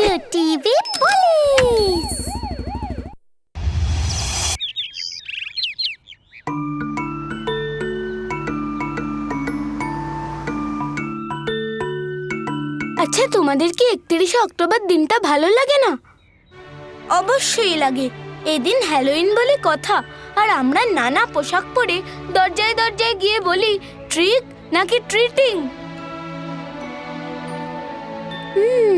চুচু TV police. আচ্ছা তোমাদের কি একত্রিশে অক্টোবর দিনটা ভালো লাগে না? অবশ্যই লাগে। এদিন হ্যালোইন বলে কথা, আর আমরা নানা পোশাক পরে দরজায় দরজায় গিয়ে বলি, ট্রিক নাকি ট্রিটিং? হুম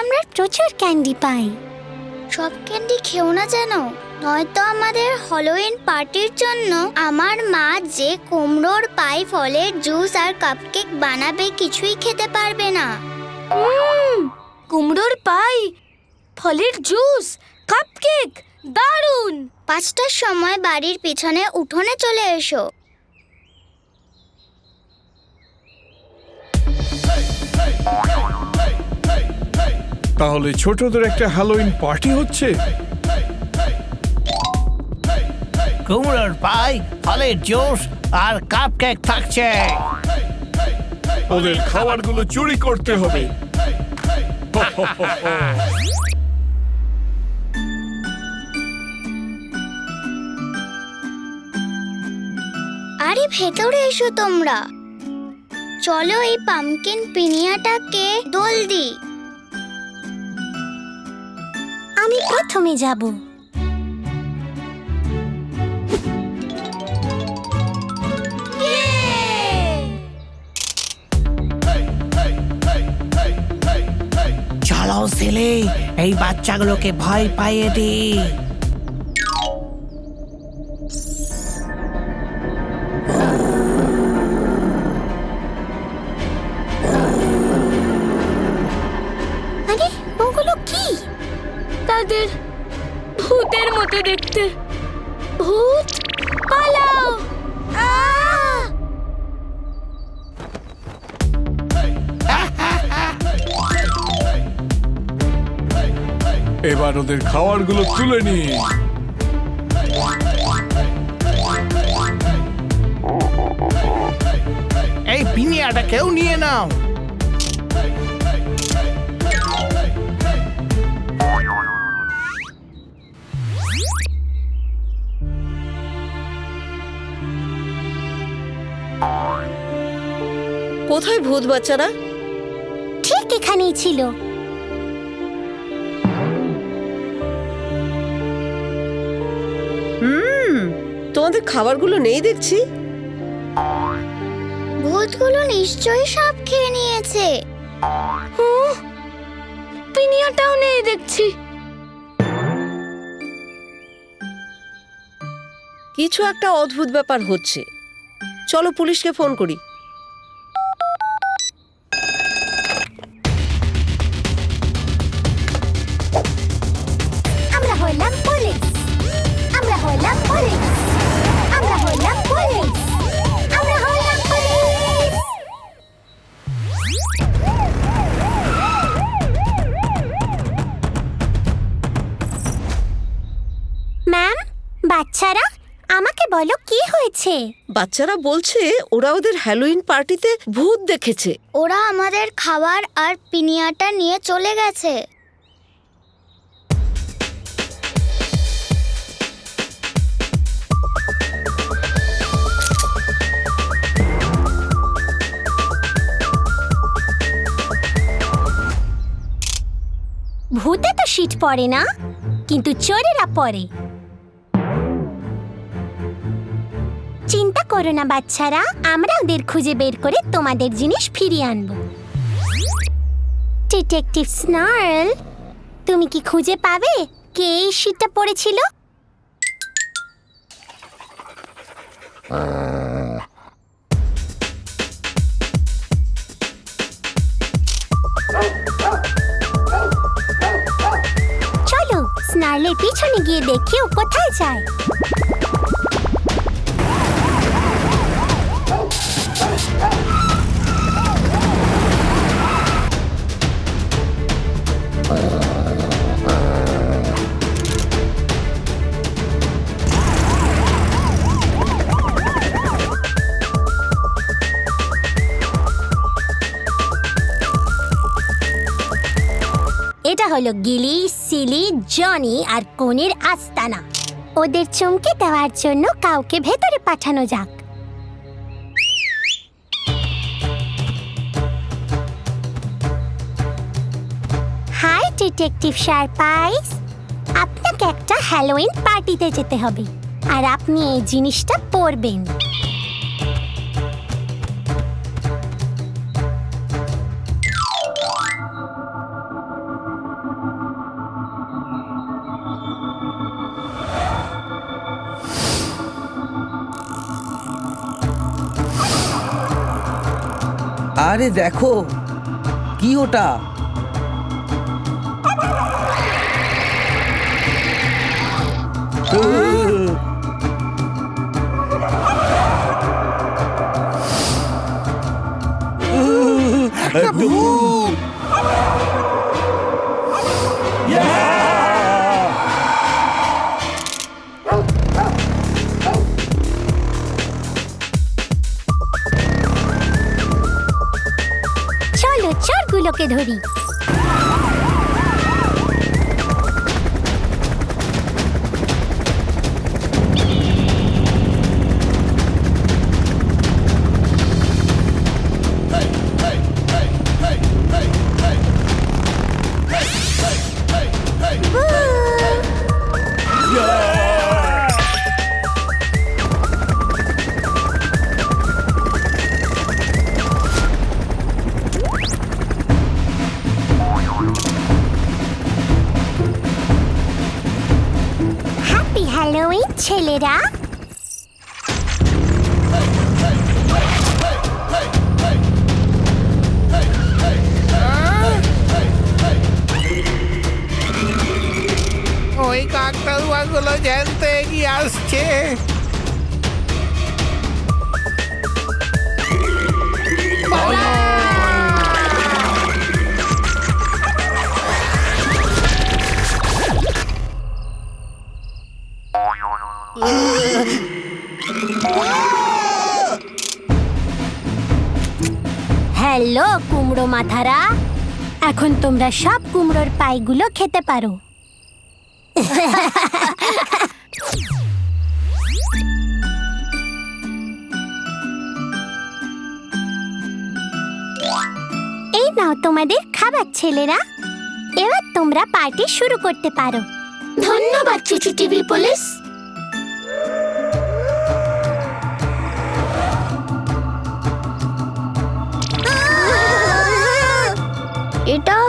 আমরা প্রচুর ক্যান্ডি পাই। সব ক্যান্ডি খেও না যেন। নয়তো আমাদের হলোইন পার্টির জন্য আমার মা যে কুমড়োর পাই ফলের জুস আর কাপকেক বানাবে কিছুই খেতে পারবে না। কুমড়োর পাই ফলের জুস কাপকেক দারুণ পাঁচটার সময় বাড়ির পিছনে উঠোনে চলে এসো। তাহলে ছোটদের একটা হ্যালোইন পার্টি হচ্ছে? কুমড়োর পাই ফলের জুস আর কাপ কেক থাকছে। ওদের খাবারগুলো চুরি করতে হবে। আরে ভেতরে এসো তোমরা। চলো এই পামকিন পিনিয়াটাকে দোল দিই। আমি প্রথমে যাব। চলো ছেলে এই বাচ্চাগুলোকে ভয় পাইয়ে দি ভূতের মতো দেখতে। ভূত পালাও। এবার ওদের খাবারগুলো তুলে নি। এই পিনিয়াটা কেউ নিয়ে নাও। কোথায় ভূত বাচ্চারা? ঠিক এখানেই ছিল। হুম তোমাদের খাবারগুলো নেই দেখছি। ভূতগুলো নিশ্চয়ই সব খেয়ে নিয়েছে। পিনিয়াটাও নেই দেখছি। কিছু একটা অদ্ভুত ব্যাপার হচ্ছে। চলো পুলিশকে ফোন করি। বলো কি হয়েছে? বাচ্চারা বলছে ওরা ওদের হ্যালোইন পার্টিতে ভূত দেখেছে। ওরা আমাদের খাবার আর পিনিয়াটা নিয়ে চলে গেছে। ভূতে তো শীত পড়ে না কিন্তু চোরেরা পড়ে। করো না বাচ্চারা, আমরা ওদের খুঁজে বের করে তোমাদের জিনিস ফিরিয়ে আনব। ডিটেকটিভ স্নার্ল তুমি কি খুঁজে পাবে কে এই শীতটা পড়েছিল? চলো স্নার্লের পিছনে গিয়ে দেখি ও কোথায় যায়। এটা হলো গিলি, সিলি, জনি আর কনির আস্তানা। ওদের চমকে দেওয়ার জন্য কাউকে ভেতরে পাঠানো যাক। হাই, ডিটেকটিভ শারপাইস। আপনাকে একটা হ্যালোইন পার্টিতে যেতে হবে। আর আপনি এই জিনিসটা পরবেন। আরে দেখো কি ওটা? চলো চোরগুলোকে ধরি হ্যালোউইন ছেলেরা ওই কাকতারুয়াগুলো জ্যান্ত এগিয়ে আসছে হ্যালো, কুমড়ো মাথারা। এখন তোমরা সব কুমড়োর পাইগুলো খেতে পারো। এই নাও তোমাদের খাবার, ছেলেরা। এবার তোমরা পার্টি শুরু করতে পারো। ধন্যবাদ চিচি টিভি পুলিশ।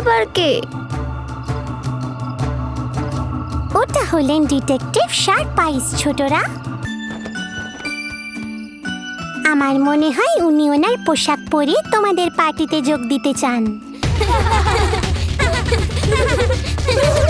আবার কে ওটা হলেন ডিটেকটিভ শার্প পাইস, ছোটরা। আমার মনে হয় উনি ওনার পোশাক পরে তোমাদের পার্টিতে যোগ দিতে চান।